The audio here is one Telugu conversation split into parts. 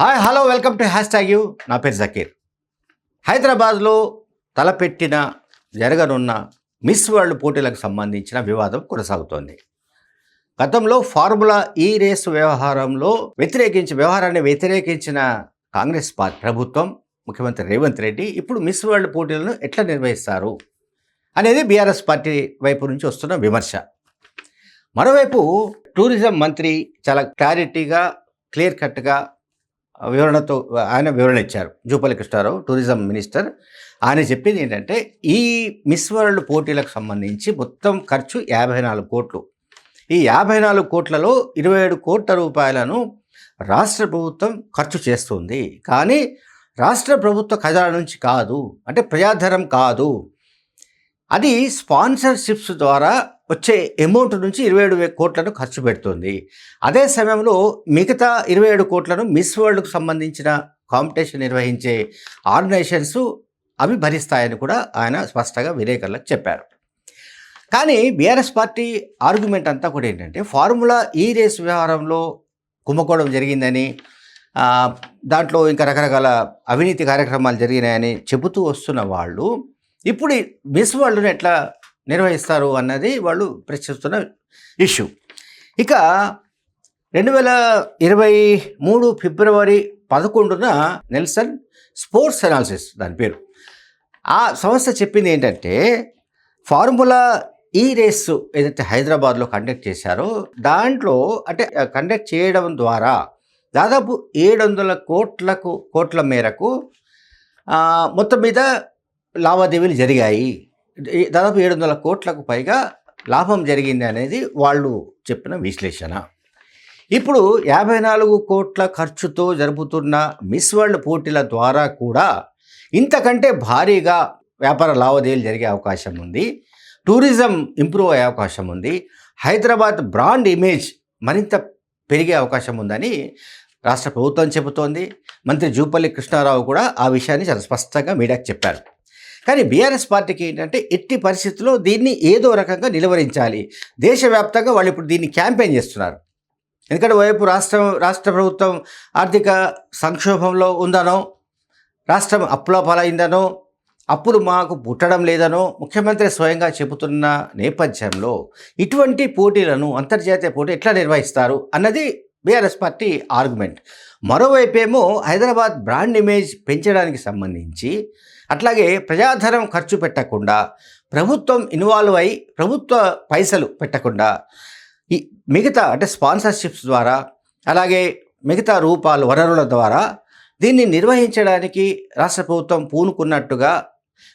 Hi hello welcome to hashtag you నా పేరు జకీర్. హైదరాబాద్లో తలపెట్టిన జరగనున్న మిస్ వరల్డ్ పోటీలకు సంబంధించిన వివాదం కొనసాగుతోంది. గతంలో ఫార్ములా ఈ రేసు వ్యవహారంలో వ్యతిరేకించి వ్యవహారాన్ని వ్యతిరేకించిన కాంగ్రెస్ పార్టీ ప్రభుత్వం ముఖ్యమంత్రి రేవంత్ రెడ్డి ఇప్పుడు మిస్ వరల్డ్ పోటీలను ఎట్లా నిర్వహిస్తారు అనేది బీఆర్ఎస్ పార్టీ వైపు నుంచి వస్తున్న విమర్శ. మరోవైపు టూరిజం మంత్రి చాలా క్లారిటీగా క్లియర్ కట్గా వివరణతో ఆయన వివరణ ఇచ్చారు. Jupally Krishna Rao tourism minister. ఆయన చెప్పింది ఏంటంటే ఈ మిస్ వరల్డ్ పోటీలకు సంబంధించి మొత్తం ఖర్చు యాభై నాలుగు కోట్లు. ఈ యాభై నాలుగు కోట్లలో ఇరవై ఏడు కోట్ల రూపాయలను రాష్ట్ర ప్రభుత్వం ఖర్చు చేస్తుంది. కానీ రాష్ట్ర ప్రభుత్వ ఖజానా నుంచి కాదు అంటే ప్రజాధరం కాదు. అది స్పాన్సర్షిప్స్ ద్వారా వచ్చే అమౌంట్ నుంచి ఇరవై ఏడు కోట్లను ఖర్చు పెడుతుంది. అదే సమయంలో మిగతా ఇరవై ఏడు కోట్లను మిస్ వరల్డ్కు సంబంధించిన కాంపిటీషన్ నిర్వహించే ఆర్గనైజేషన్స్ అవి భరిస్తాయని కూడా ఆయన స్పష్టంగా విలేకరులకు చెప్పారు. కానీ బీఆర్ఎస్ పార్టీ ఆర్గ్యుమెంట్ అంతా కూడా ఏంటంటే ఫార్ములా ఈ రేస్ వ్యవహారంలో కుంభకోణం జరిగిందని దాంట్లో ఇంకా రకరకాల అవినీతి కార్యక్రమాలు జరిగినాయని చెబుతూ వస్తున్న వాళ్ళు ఇప్పుడు మిస్ వరల్డ్ని ఎట్లా నిర్వహిస్తారు అన్నది వాళ్ళు ప్రశ్నిస్తున్న ఇష్యూ. ఇక రెండు వేల ఇరవై మూడు ఫిబ్రవరి పదకొండున నెల్సన్ స్పోర్ట్స్ అనాలిసిస్ దాని పేరు. ఆ సంస్థ చెప్పింది ఏంటంటే ఫార్ములా ఈ రేసు ఏదైతే హైదరాబాద్లో కండక్ట్ చేశారో దాంట్లో అంటే కండక్ట్ చేయడం ద్వారా దాదాపు ఏడు వందల కోట్లకు కోట్ల మేరకు మొత్తం మీద లావాదేవీలు జరిగాయి. దాదాపు ఏడు వందల కోట్లకు పైగా లాభం జరిగింది అనేది వాళ్ళు చెప్పిన విశ్లేషణ. ఇప్పుడు యాభై నాలుగు కోట్ల ఖర్చుతో జరుపుతున్న మిస్ వరల్డ్ పోటీల ద్వారా కూడా ఇంతకంటే భారీగా వ్యాపార లావాదేవీలు జరిగే అవకాశం ఉంది. టూరిజం ఇంప్రూవ్ అయ్యే అవకాశం ఉంది. హైదరాబాద్ బ్రాండ్ ఇమేజ్ మరింత పెరిగే అవకాశం ఉందని రాష్ట్ర ప్రభుత్వం చెబుతోంది. మంత్రి జూపల్లి కృష్ణారావు కూడా ఆ విషయాన్ని చాలా స్పష్టంగా మీడియాకు చెప్పారు. కానీ బీఆర్ఎస్ పార్టీకి ఏంటంటే ఎట్టి పరిస్థితుల్లో దీన్ని ఏదో రకంగా నిలువరించాలి. దేశవ్యాప్తంగా వాళ్ళు ఇప్పుడు దీన్ని క్యాంపెయిన్ చేస్తున్నారు. ఎందుకంటే వైపు రాష్ట్రం రాష్ట్ర ప్రభుత్వం ఆర్థిక సంక్షోభంలో ఉందనో రాష్ట్రం అప్పులపాలైందనో అప్పుడు అప్పులు మాకు పుట్టడం లేదనో ముఖ్యమంత్రి స్వయంగా చెబుతున్న నేపథ్యంలో ఇటువంటి పోటీలను అంతర్జాతీయ పోటీ ఎట్లా నిర్వహిస్తారు అన్నది బీఆర్ఎస్ పార్టీ ఆర్గ్యుమెంట్. మరోవైపేమో హైదరాబాద్ బ్రాండ్ ఇమేజ్ పెంచడానికి సంబంధించి అట్లాగే ప్రజాధనం ఖర్చు పెట్టకుండా ప్రభుత్వం ఇన్వాల్వ్ అయి ప్రభుత్వ పైసలు పెట్టకుండా ఈ మిగతా అంటే స్పాన్సర్షిప్స్ ద్వారా అలాగే మిగతా రూపాలు వనరుల ద్వారా దీన్ని నిర్వహించడానికి రాష్ట్ర ప్రభుత్వం పూనుకున్నట్టుగా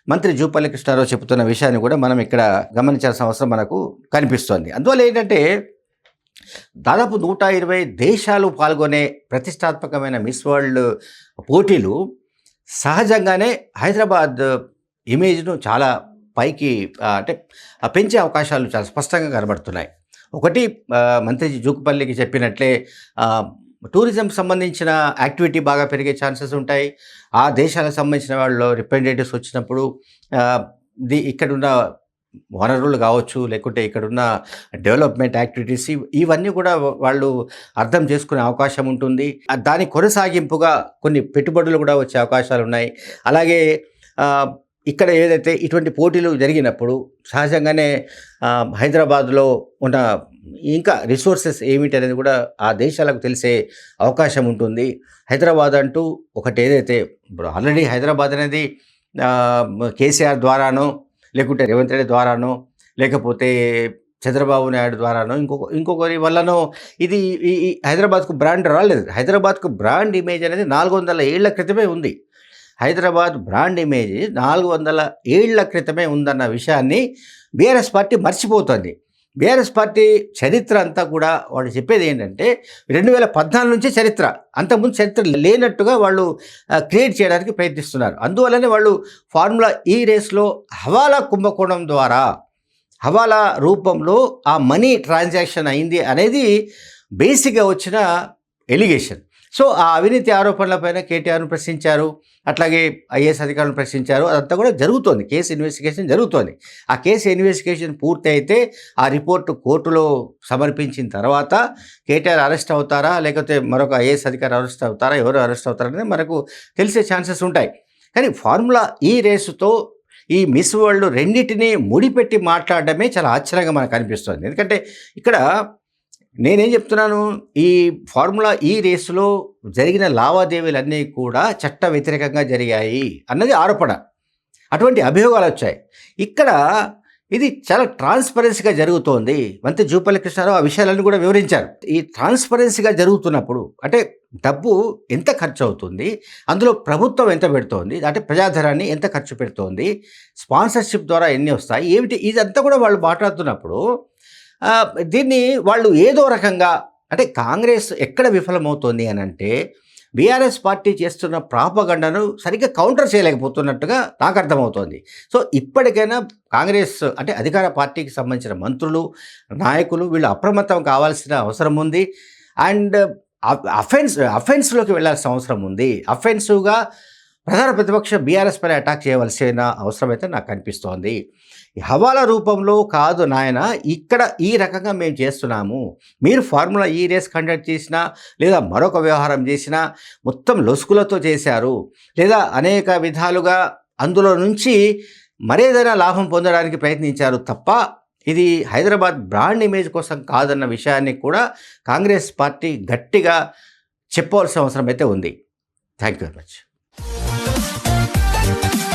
మంత్రి జూపల్లి కృష్ణారావు చెబుతున్న విషయాన్ని కూడా మనం ఇక్కడ గమనించాల్సిన అవసరం మనకు కనిపిస్తోంది. అందువల్ల ఏంటంటే దాదాపు నూట ఇరవై దేశాలు పాల్గొనే ప్రతిష్టాత్మకమైన మిస్ వరల్డ్ పోటీలు సహజంగానే హైదరాబాద్ ఇమేజ్ను చాలా పైకి అంటే పెంచే అవకాశాలు చాలా స్పష్టంగా కనబడుతున్నాయి. ఒకటి మంత్రి జూకుపల్లికి చెప్పినట్లే టూరిజం సంబంధించిన యాక్టివిటీ బాగా పెరిగే ఛాన్సెస్ ఉంటాయి. ఆ దేశాలకు సంబంధించిన వాళ్ళు రిప్రజెంటేటివ్స్ వచ్చినప్పుడు ది ఇక్కడున్న వనరులు కావచ్చు లేకుంటే ఇక్కడున్న డెవలప్మెంట్ యాక్టివిటీస్ ఇవన్నీ కూడా వాళ్ళు అర్థం చేసుకునే అవకాశం ఉంటుంది. దాని కొనసాగింపుగా కొన్ని పెట్టుబడులు కూడా వచ్చే అవకాశాలు ఉన్నాయి. అలాగే ఇక్కడ ఏదైతే ఇటువంటి పోటీలు జరిగినప్పుడు సహజంగానే హైదరాబాద్లో ఉన్న ఇంకా రిసోర్సెస్ ఏమిటి అనేది కూడా ఆ దేశాలకు తెలిసే అవకాశం ఉంటుంది. హైదరాబాద్ అంటూ ఒకటి ఏదైతే ఇప్పుడు ఆల్రెడీ హైదరాబాద్ అనేది కేసీఆర్ ద్వారానో లేకుంటే రేవంత్ రెడ్డి ద్వారానో లేకపోతే చంద్రబాబు నాయుడు ద్వారానో ఇంకొక ఇంకొకరి వల్లనో ఇది ఈ హైదరాబాద్కు బ్రాండ్ రాలేదు. హైదరాబాద్కు బ్రాండ్ ఇమేజ్ అనేది నాలుగు వందల ఏళ్ళ క్రితమే ఉంది. హైదరాబాద్ బ్రాండ్ ఇమేజ్ నాలుగు వందల ఏళ్ళ క్రితమే ఉందన్న విషయాన్ని బీఆర్ఎస్ పార్టీ మర్చిపోతుంది. బీఆర్ఎస్ పార్టీ చరిత్ర అంతా కూడా వాళ్ళు చెప్పేది ఏంటంటే రెండు వేల పద్నాలుగు నుంచే చరిత్ర. అంతకుముందు చరిత్ర లేనట్టుగా వాళ్ళు క్రియేట్ చేయడానికి ప్రయత్నిస్తున్నారు. అందువల్లనే వాళ్ళు ఫార్ములా ఈ రేస్లో హవాలా కుంభకోణం ద్వారా హవాలా రూపంలో ఆ మనీ ట్రాన్సాక్షన్ అయింది అనేది బేసిక్గా వచ్చిన ఎలిగేషన్. సో ఆ అవినీతి ఆరోపణలపైన కేటీఆర్ను ప్రశ్నించారు అట్లాగే ఐఏఎస్ అధికారులను ప్రశ్నించారు అదంతా కూడా జరుగుతోంది కేసు ఇన్వెస్టిగేషన్ జరుగుతోంది. ఆ కేసు ఇన్వెస్టిగేషన్ పూర్తి అయితే ఆ రిపోర్టు కోర్టులో సమర్పించిన తర్వాత కేటీఆర్ అరెస్ట్ అవుతారా లేకపోతే మరొక ఐఏఎస్ అధికారి అరెస్ట్ అవుతారా ఎవరు అరెస్ట్ అవుతారనేది మనకు తెలిసే ఛాన్సెస్ ఉంటాయి. కానీ ఫార్ములా ఈ రేసుతో ఈ మిస్ వరల్డ్ రెండింటినీ ముడిపెట్టి మాట్లాడడమే చాలా ఆశ్చర్యంగా మనకు అనిపిస్తుంది. ఎందుకంటే ఇక్కడ నేనేం చెప్తున్నాను? ఈ ఫార్ములా ఈ రేసులో జరిగిన లావాదేవీలన్నీ కూడా చట్ట వ్యతిరేకంగా జరిగాయి అన్నది ఆరోపణ. అటువంటి అభియోగాలు వచ్చాయి. ఇక్కడ ఇది చాలా ట్రాన్స్పరెన్సీగా జరుగుతోంది. మంత్రి జూపల్లి కృష్ణారావు ఆ విషయాలన్నీ కూడా వివరించారు. ఈ ట్రాన్స్పరెన్సీగా జరుగుతున్నప్పుడు అంటే డబ్బు ఎంత ఖర్చు అవుతుంది అందులో ప్రభుత్వం ఎంత పెడుతోంది? అంటే ప్రజాధనాన్ని ఎంత ఖర్చు పెడుతోంది? స్పాన్సర్షిప్ ద్వారా ఎన్ని వస్తాయి? ఏమిటి? ఇదంతా కూడా వాళ్ళు మాట్లాడుతున్నప్పుడు దీన్ని వాళ్ళు ఏదో రకంగా అంటే కాంగ్రెస్ ఎక్కడ విఫలమవుతోంది అని అంటే బీఆర్ఎస్ పార్టీ చేస్తున్న ప్రాపగండను సరిగ్గా కౌంటర్ చేయలేకపోతున్నట్టుగా నాకు అర్థమవుతోంది. సో ఇప్పటికైనా కాంగ్రెస్ అంటే అధికార పార్టీకి సంబంధించిన మంత్రులు నాయకులు వీళ్ళు అప్రమత్తం కావాల్సిన అవసరం ఉంది. అండ్ అఫెన్స్ అఫెన్స్లోకి వెళ్ళాల్సిన అవసరం ఉంది. అఫెన్సివ్గా ప్రధాన ప్రతిపక్ష బీఆర్ఎస్ పైన అటాక్ చేయవలసిన అవసరం అయితే నాకు కనిపిస్తోంది హవాలా రూపంలో కాదు నాయన ఇక్కడ ఈ రకంగా మేము చేస్తున్నాము. మీరు ఫార్ములా ఈ రేస్ కండక్ట్ చేసినా లేదా మరొక వ్యవహారం చేసినా మొత్తం లొసుకులతో చేశారు. లేదా అనేక విధాలుగా అందులో నుంచి మరేదైనా లాభం పొందడానికి ప్రయత్నించారు తప్ప ఇది హైదరాబాద్ బ్రాండ్ ఇమేజ్ కోసం కాదన్న విషయాన్ని కూడా కాంగ్రెస్ పార్టీ గట్టిగా చెప్పవలసిన అవసరం అయితే ఉంది. Thank you very much. Bye.